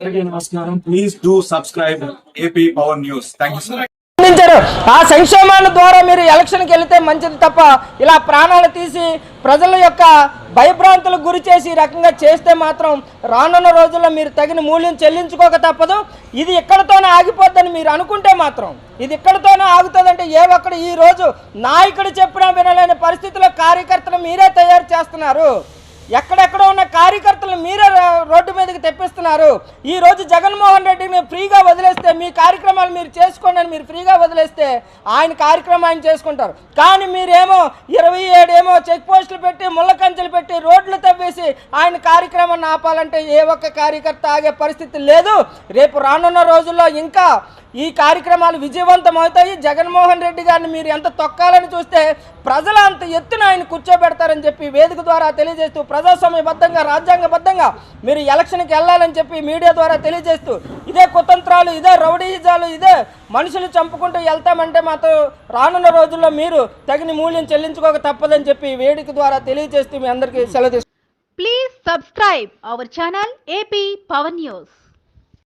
నమస్కారం. Please do subscribe AP power news ఆ సంక్షేమాల ద్వారా మీరు ఎలక్షన్కి వెళితే మంచిది తప్ప ఇలా ప్రాణాలు తీసి ప్రజల యొక్క భయభ్రాంతులకు గురి చేసి ఈ రకంగా చేస్తే మాత్రం రానున్న రోజుల్లో మీరు తగిన మూల్యం చెల్లించుకోక తప్పదు. ఇది ఇక్కడతోనే ఆగిపోద్దని మీరు అనుకుంటే మాత్రం ఇది ఇక్కడతోనే ఆగుతుందంటే ఏ ఒక్కడు ఈ రోజు నాయకుడు చెప్పినా వినలేని పరిస్థితుల్లో కార్యకర్తలు మీరే తయారు చేస్తున్నారు. ఎక్కడెక్కడ ఉన్న కార్యకర్తలు మీరే రోడ్డు మీదకి తెప్పిస్తున్నారు. ఈ రోజు జగన్మోహన్ రెడ్డిని ఫ్రీగా వదిలేస్తే మీ కార్యక్రమాలు మీరు చేసుకోండి అని మీరు ఫ్రీగా వదిలేస్తే ఆయన కార్యక్రమం ఆయన చేసుకుంటారు. కానీ మీరేమో ఇరవై ఏడేమో చెక్ పోస్టులు పెట్టి ముళ్ళ కంచెలు పెట్టి రోడ్లు తవ్వేసి ఆయన కార్యక్రమాన్ని ఆపాలంటే ఏ ఒక్క కార్యకర్త ఆగే పరిస్థితి లేదు. రేపు రానున్న రోజుల్లో ఇంకా ఈ కార్యక్రమాలు విజయవంతం అవుతాయి. జగన్మోహన్ రెడ్డి గారిని మీరు ఎంత తొక్కాలని చూస్తే ప్రజలు అంత ఎత్తున ఆయన కూర్చోబెడతారని చెప్పి వేదిక ద్వారా తెలియజేస్తూ ప్రజాస్వామ్యబద్ధంగా రాజ్యాంగబద్ధంగా మీరు ఎలక్షన్కి వెళ్ళాలని చెప్పి మీడియా ద్వారా తెలియజేస్తూ ఇదే కుతంత్రాలు ఇదే రౌడీజాలు ఇదే మనుషులు చంపుకుంటూ వెళ్తామంటే మాతో రానున్న రోజుల్లో మీరు తగిన మూల్యం చెల్లించుకోక తప్పదని చెప్పి వేదిక ద్వారా తెలియజేస్తూ మీ అందరికీ సెలవు తీసుకు please subscribe our channel AP Power news